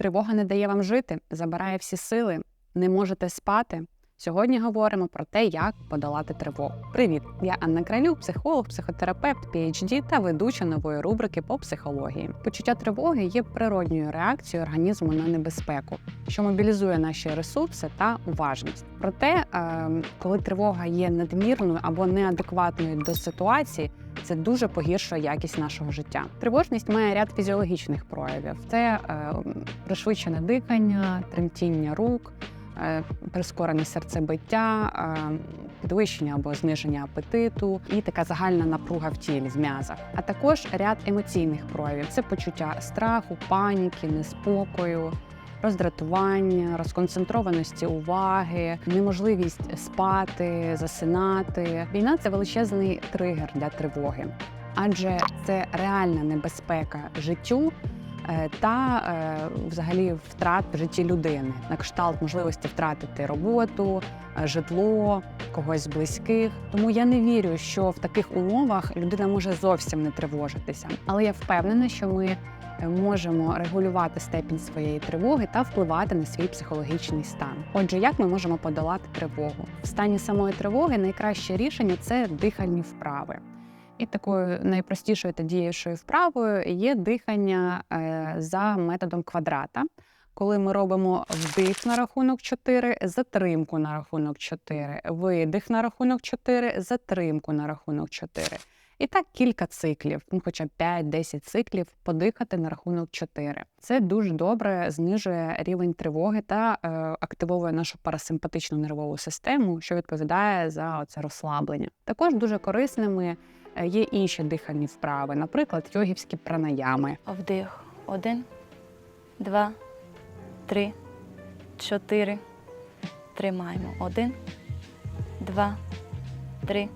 Тривога не дає вам жити, забирає всі сили, не можете спати. Сьогодні говоримо про те, як подолати тривогу. Привіт! Я Анна Кралюк, психолог, психотерапевт, PhD та ведуча нової рубрики по психології. Почуття тривоги є природньою реакцією організму на небезпеку, що мобілізує наші ресурси та уважність. Проте, е, коли тривога є надмірною або неадекватною до ситуації, це дуже погіршує якість нашого життя. Тривожність має ряд фізіологічних проявів: це е, пришвидшене дихання, тремтіння рук. е, Прискорене серцебиття, е, підвищення або зниження апетиту і така загальна напруга в тілі в м'язах, а також ряд емоційних проявів: це почуття страху, паніки, неспокою, роздратування, розконцентрованості уваги, неможливість спати, засинати. Війна це величезний тригер для тривоги, адже це реальна небезпека життю. е, Та е, взагалі втрат в житті людини на кшталт можливості втратити роботу, е, житло, когось з близьких. Тому я не вірю, що в таких умовах людина може зовсім не тривожитися. Але я впевнена, що ми можемо регулювати степінь своєї тривоги та впливати на свій психологічний стан. Отже, як ми можемо подолати тривогу? В стані самої тривоги найкраще рішення це дихальні вправи. І такою найпростішою та дієвішою вправою є дихання е, за методом квадрата. Коли ми робимо вдих на рахунок 4, затримку на рахунок 4, видих на рахунок 4, затримку на рахунок 4. І так кілька циклів, ну хоча б 5-10 циклів подихати на рахунок 4. Це дуже добре знижує рівень тривоги та е, активовує нашу парасимпатичну нервову систему, що відповідає за оце розслаблення. Також дуже корисними е, є інші дихальні вправи, наприклад, йогівські пранаями. Вдих. Один, два, три, чотири. Тримаємо. Один, два, три,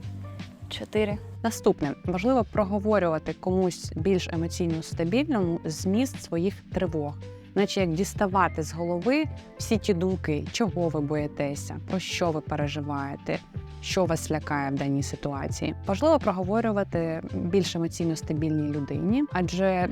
чотири. Наступне важливо проговорювати комусь більш емоційно стабільному зміст своїх тривог, наче як діставати з голови всі ті думки, чого ви боїтеся, про що ви переживаєте, що вас лякає в даній ситуації. Важливо проговорювати більш емоційно стабільній людині, адже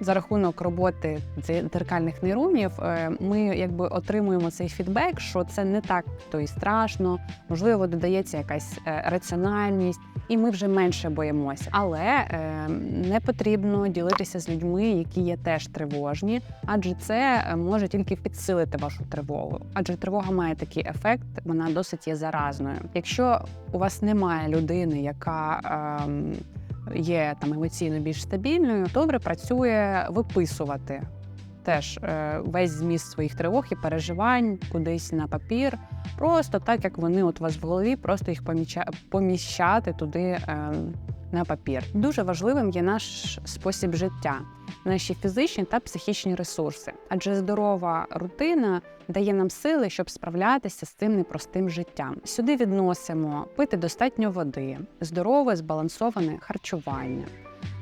за рахунок роботи дзеркальних нейронів е, ми якби отримуємо цей фідбек, що це не так то і страшно, можливо, додається якась е, раціональність, і ми вже менше боїмося. Але е, не потрібно ділитися з людьми, які є теж тривожні, адже це е, може тільки підсилити вашу тривогу. Адже тривога має такий ефект, вона досить є заразною. Якщо у вас немає людини, яка ем, є там емоційно більш стабільною, добре працює виписувати теж е, весь зміст своїх тривог і переживань кудись на папір, просто так як вони от у вас в голові, просто їх поміщати туди е, на папір. Дуже важливим є наш спосіб життя, наші фізичні та психічні ресурси, адже здорова рутина дає нам сили, щоб справлятися з цим непростим життям. Сюди відносимо пити достатньо води, здорове збалансоване харчування.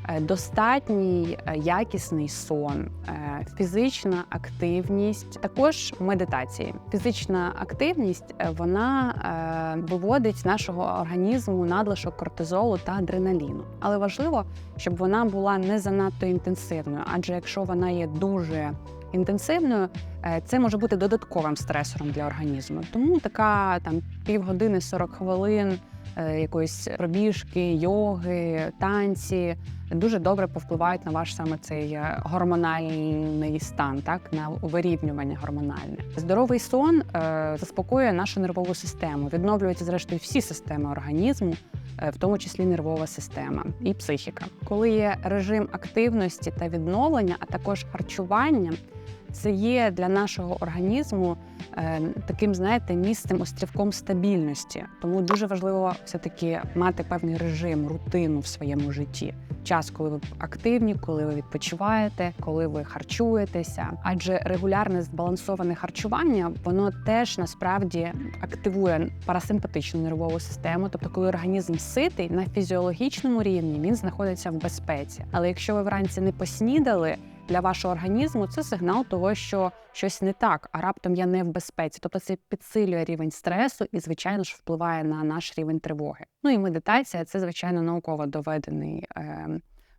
Е, Достатній е, якісний сон, е, фізична активність, також медитації. Фізична активність вона виводить з нашого організму надлишок кортизолу та адреналіну. Але важливо, щоб вона була не занадто інтенсивною, адже якщо вона є дуже інтенсивною, це може бути додатковим стресором для організму. Тому така там півгодини 40 хвилин якоїсь пробіжки, йоги, танці дуже добре повпливають на ваш саме цей е, гормональний стан, так на вирівнювання гормональне. Здоровий сон е, заспокоює нашу нервову систему, відновлюються зрештою всі системи організму. е, В тому числі нервова система і психіка, коли є режим активності та відновлення, а також харчування, це є для нашого організму е, таким, знаєте, місцем острівком стабільності. Тому дуже важливо все-таки мати певний режим, рутину в своєму житті. Час, коли ви активні, коли ви відпочиваєте, коли ви харчуєтеся. Адже регулярне збалансоване харчування воно теж насправді активує парасимпатичну нервову систему. Тобто, коли організм ситий на фізіологічному рівні він знаходиться в безпеці. Але якщо ви вранці не поснідали, для вашого організму це сигнал того, що щось не так, а раптом я не в безпеці. Тобто це підсилює рівень стресу і, звичайно ж, впливає на наш рівень тривоги. Ну і медитація це, звичайно, науково доведений е,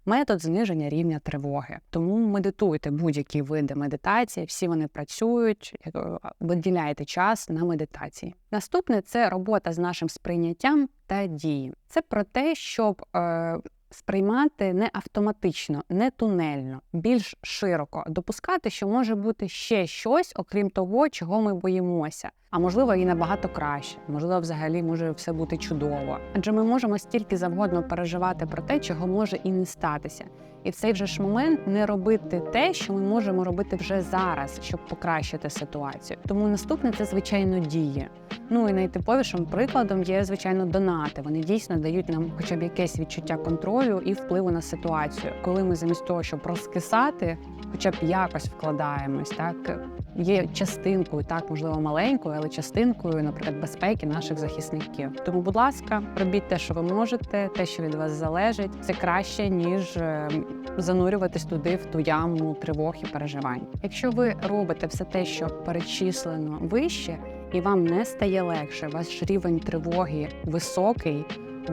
метод зниження рівня тривоги. Тому медитуйте будь-які види медитації, всі вони працюють. е, Виділяйте час на медитації. Наступне це робота з нашим сприйняттям та дії. Це про те, щоб е, сприймати не автоматично, не тунельно, більш широко, допускати, що може бути ще щось, окрім того, чого ми боїмося. А можливо, і набагато краще, можливо, взагалі може все бути чудово. Адже ми можемо стільки завгодно переживати про те, чого може і не статися. І в цей вже ж момент не робити те, що ми можемо робити вже зараз, щоб покращити ситуацію. Тому наступне це звичайно дії. Ну і найтиповішим прикладом є звичайно донати. Вони дійсно дають нам хоча б якесь відчуття контролю і впливу на ситуацію, коли ми замість того, щоб розкисати, хоча б якось вкладаємось, так є частинкою, так можливо маленькою, але частинкою, наприклад, безпеки наших захисників. Тому, будь ласка, робіть те, що ви можете, те, що від вас залежить. Це краще ніж е, занурюватись туди в ту яму тривог і переживань. Якщо ви робите все те, що перечислено вище, і вам не стає легше, ваш рівень тривоги високий.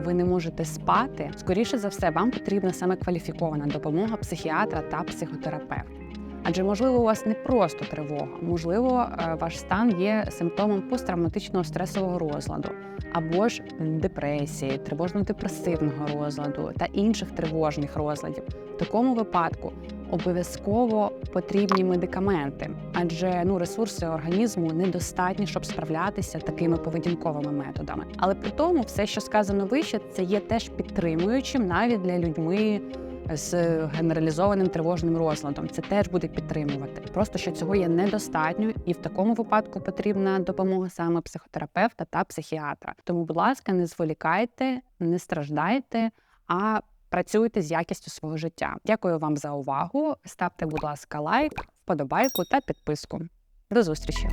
Ви не можете спати. Скоріше за все, вам потрібна саме кваліфікована допомога психіатра та психотерапевта. Адже можливо у вас не просто тривога, можливо, е, ваш стан є симптомом посттравматичного стресового розладу, або ж депресії, тривожно-депресивного розладу та інших тривожних розладів. В такому випадку обов'язково потрібні медикаменти, адже ну ресурси організму недостатні, щоб справлятися такими поведінковими методами. Але при тому, все, що сказано вище, це є теж підтримуючим навіть для людьми з генералізованим тривожним розладом. Це теж буде підтримувати. Просто що цього є недостатньо, і в такому випадку потрібна допомога саме психотерапевта та психіатра. Тому, будь ласка, не зволікайте, не страждайте, а працюйте з якістю свого життя. Дякую вам за увагу. Ставте, будь ласка, лайк, вподобайку та підписку. До зустрічі!